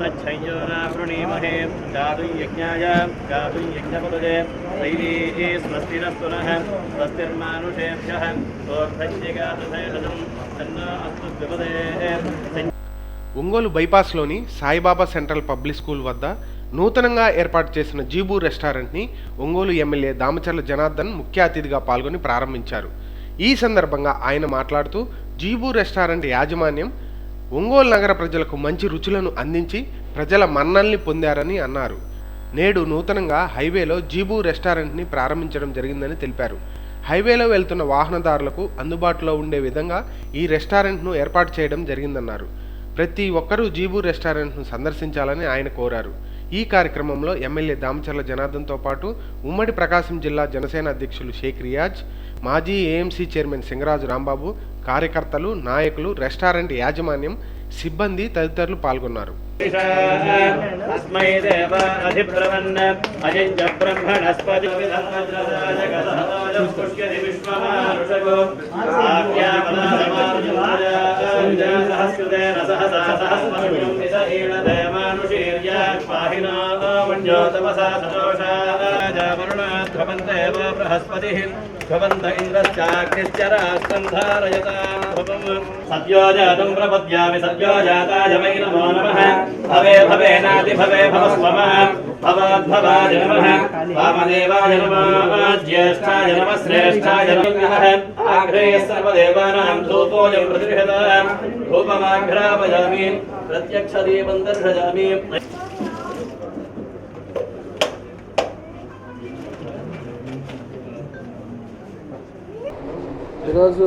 तच्छय्योनावृणीमहे गातुं यज्ञाय गातुं यज्ञपदजे दैवीः स्वस्तिरस्तु नः स्वस्तिर्मानुषेभ्यः ओर्धज्ञगातशेषजं तन्नो अस्तु द्विपदे ఒంగోలు బైపాస్లోని సాయిబాబా సెంట్రల్ పబ్లిక్ స్కూల్ వద్ద నూతనంగా ఏర్పాటు చేసిన జీబూ రెస్టారెంట్ని ఒంగోలు ఎమ్మెల్యే దామచర్ల జనార్దన్ ముఖ్య అతిథిగా పాల్గొని ప్రారంభించారు ఈ సందర్భంగా ఆయన మాట్లాడుతూ జీబూ రెస్టారెంట్ యాజమాన్యం ఒంగోలు నగర ప్రజలకు మంచి రుచులను అందించి ప్రజల మన్నల్ని పొందారని అన్నారు. నేడు నూతనంగా హైవేలో జీబు రెస్టారెంట్ని ప్రారంభించడం జరిగిందని తెలిపారు. హైవేలో వెళ్తున్న వాహనదారులకు అందుబాటులో ఉండే విధంగా ఈ రెస్టారెంట్ను ఏర్పాటు చేయడం జరిగిందన్నారు. ప్రతి ఒక్కరూ జీబు రెస్టారెంట్ను సందర్శించాలని ఆయన కోరారు. ఈ కార్యక్రమంలో ఎమ్మెల్యే దామచర్ల జనార్దన్తో పాటు ఉమ్మడి ప్రకాశం జిల్లా జనసేన అధ్యక్షులు షేక్ రియాజ్ మాజీ ఏఎంసీ చైర్మన్ సింగరాజు రాంబాబు కార్యకర్తలు నాయకులు రెస్టారెంట్ యాజమాన్యం సిబ్బంది తదితరులు పాల్గొన్నారు బృహస్పతి भवन्त इन्द्रश्चाग्निश्चरासन्धारयतां भवम्। सद्यो जातं प्रपद्यामि, सद्यो जाताय वै नमो नमः। भवे भवेनाति भवे, भवस्वम। भवाद्भवाय नमः। वामदेवाय नमः। ज्येष्ठाय नमः, श्रेष्ठाय नमः। आग्रेय सर्वदेवानां धूपोऽयं प्रतिषेदां धूपमाघ्रापयामि। प्रत्यक्षदीपं दर्शयामि। ఈరోజు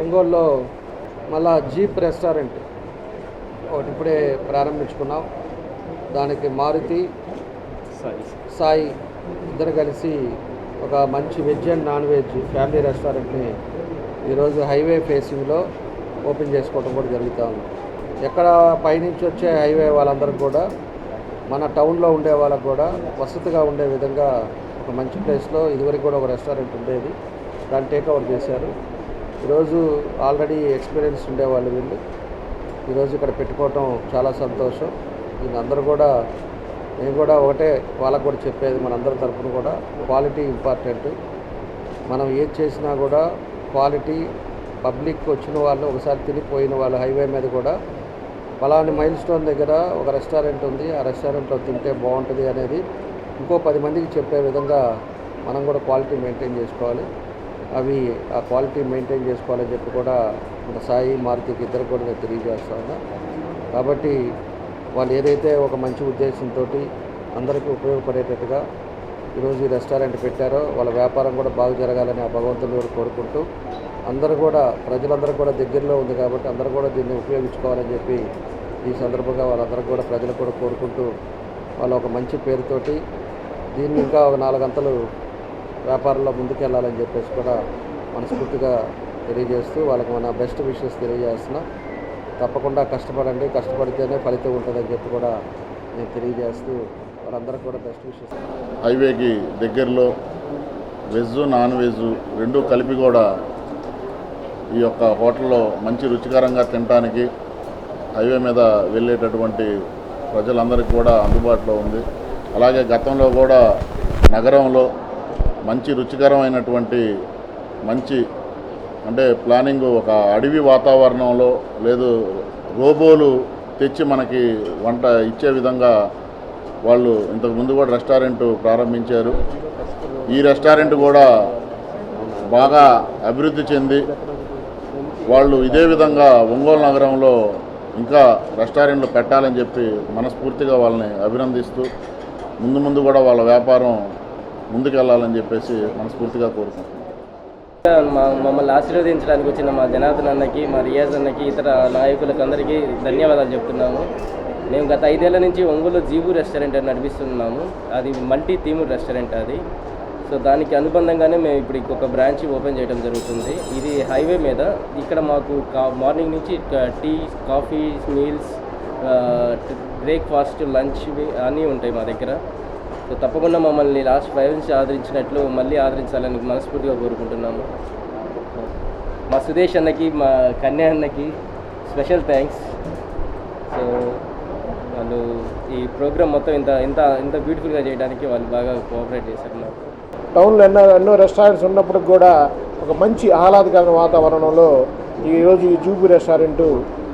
ఒంగోలులో మళ్ళా జీప్ రెస్టారెంట్ ఒకటి ఇప్పుడే ప్రారంభించుకున్నాం. దానికి మారుతి సాయి ఇద్దరు కలిసి ఒక మంచి veg and non veg family రెస్టారెంట్ని ఈరోజు హైవే ఫేసింగ్లో ఓపెన్ చేసుకోవడం కూడా జరుగుతూ ఉంది. ఎక్కడ పైనుంచి వచ్చే హైవే వాళ్ళందరికీ కూడా మన టౌన్లో ఉండే వాళ్ళకు కూడా వసతిగా ఉండే విధంగా ఒక మంచి ప్లేస్లో ఇదివరకు కూడా ఒక రెస్టారెంట్ ఉండేది. దాన్ని టేక్ ఓవర్ చేశారు. ఈరోజు ఆల్రెడీ ఎక్స్పీరియన్స్ ఉండేవాళ్ళు వీళ్ళు. ఈరోజు ఇక్కడ పెట్టుకోవటం చాలా సంతోషం. వీళ్ళందరూ కూడా నేను కూడా ఒకటే వాళ్ళకు కూడా చెప్పేది మనందరి తరఫున కూడా క్వాలిటీ ఇంపార్టెంట్ మనం ఏది చేసినా కూడా క్వాలిటీ పబ్లిక్ వచ్చిన వాళ్ళు ఒకసారి తిరిగిపోయిన వాళ్ళు హైవే మీద కూడా. పలాని మైల్ స్టోన్ దగ్గర ఒక రెస్టారెంట్ ఉంది. ఆ రెస్టారెంట్లో తింటే బాగుంటుంది అనేది ఇంకో పది మందికి చెప్పే విధంగా మనం కూడా క్వాలిటీ మెయింటైన్ చేసుకోవాలి. అవి ఆ క్వాలిటీ మెయింటైన్ చేసుకోవాలని చెప్పి కూడా మన సాయి మారుతికి ఇద్దరు కూడా నేను తెలియజేస్తా ఉన్నా. కాబట్టి వాళ్ళు ఏదైతే ఒక మంచి ఉద్దేశంతో అందరికీ ఉపయోగపడేటట్టుగా ఈరోజు ఈ రెస్టారెంట్ పెట్టారో వాళ్ళ వ్యాపారం కూడా బాగా జరగాలని ఆ భగవంతుని కూడా కోరుకుంటూ అందరూ కూడా ప్రజలందరూ కూడా దగ్గరలో ఉంది కాబట్టి అందరూ కూడా దీన్ని ఉపయోగించుకోవాలని చెప్పి ఈ సందర్భంగా వాళ్ళందరూ కూడా ప్రజలు కూడా కోరుకుంటూ వాళ్ళు ఒక మంచి పేరుతోటి దీన్ని ఇంకా ఒక నాలుగంతలు వ్యాపారంలో ముందుకెళ్ళాలని చెప్పేసి కూడా మనస్ఫూర్తిగా తెలియజేస్తూ వాళ్ళకి మన బెస్ట్ విషెస్ తెలియజేస్తున్నా. తప్పకుండా కష్టపడండి కష్టపడితేనే ఫలితం ఉంటుందని చెప్పి కూడా నేను తెలియజేస్తూ వాళ్ళందరికీ కూడా బెస్ట్ విషెస్. హైవేకి దగ్గరలో వెజ్ నాన్ వెజ్ రెండు కలిపి కూడా ఈ యొక్క హోటల్లో మంచి రుచికరంగా తినడానికి హైవే మీద వెళ్ళేటటువంటి ప్రజలందరికీ కూడా అందుబాటులో ఉంది. అలాగే గతంలో కూడా నగరంలో మంచి రుచికరమైనటువంటి మంచి అంటే ప్లానింగ్ ఒక అడవి వాతావరణంలో లేదు రోబోలు తెచ్చి మనకి వంట ఇచ్చే విధంగా వాళ్ళు ఇంతకుముందు కూడా రెస్టారెంట్ ప్రారంభించారు. ఈ రెస్టారెంట్ కూడా బాగా అభివృద్ధి చెంది వాళ్ళు ఇదే విధంగా ఒంగోలు నగరంలో ఇంకా రెస్టారెంట్లు పెట్టాలని చెప్పి మనస్ఫూర్తిగా వాళ్ళని అభినందిస్తూ ముందు ముందు కూడా వాళ్ళ వ్యాపారం ముందుకెళ్ళాలని చెప్పేసి మనస్ఫూర్తిగా కోరుకుంటున్నాం. మా- మమ్మల్ని ఆశీర్వదించడానికి వచ్చిన మా జనార్దన్ అన్నకి మా రియాజ్ అన్నకి ఇతర నాయకులకు అందరికీ ధన్యవాదాలు చెప్తున్నాము. మేము గత ఐదేళ్ళ నుంచి ఒంగోలు జీబు రెస్టారెంట్ అని నడిపిస్తున్నాము. అది మల్టీ థీమ్ రెస్టారెంట్ అది. సో దానికి అనుబంధంగానే మేము ఇప్పుడు ఇంకొక బ్రాంచ్ ఓపెన్ చేయడం జరుగుతుంది. ఇది హైవే మీద. ఇక్కడ మాకు మార్నింగ్ నుంచి tea coffee meals breakfast lunch అన్నీ ఉంటాయి మా దగ్గర. సో తప్పకుండా మమ్మల్ని లాస్ట్ ఫైవ్ నుంచి ఆదరించినట్లు మళ్ళీ ఆదరించాలని మనస్ఫూర్తిగా కోరుకుంటున్నాము. మా సుదేష్ అన్నకి మా కన్యా అన్నకి స్పెషల్ థ్యాంక్స్. సో వాళ్ళు ఈ ప్రోగ్రామ్ మొత్తం ఇంత ఇంత ఇంత బ్యూటిఫుల్గా చేయడానికి వాళ్ళు బాగా కోఆపరేట్ చేశారు నాకు టౌన్లో ఎన్నో ఎన్నో రెస్టారెంట్స్ ఉన్నప్పటికి కూడా ఒక మంచి ఆహ్లాదకరమైన వాతావరణంలో ఈరోజు ఈ జూబు రెస్టారెంట్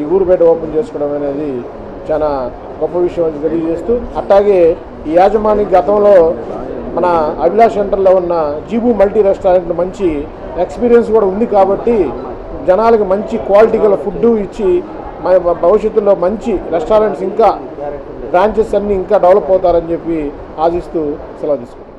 ఈ ఊరుపేట ఓపెన్ చేసుకోవడం అనేది చాలా గొప్ప విషయం అని తెలియజేస్తూ అట్లాగే ఈ యాజమాని గతంలో మన అభిలాష్ సెంటర్లో ఉన్న జీబు మల్టీ రెస్టారెంట్ మంచి ఎక్స్పీరియన్స్ కూడా ఉంది కాబట్టి జనాలకు మంచి క్వాలిటీ గల ఫుడ్ ఇచ్చి మన భవిష్యత్తులో మంచి రెస్టారెంట్స్ ఇంకా బ్రాంచెస్ అన్నీ ఇంకా డెవలప్ అవుతారని చెప్పి ఆశిస్తూ సెలవు తీసుకుంటాం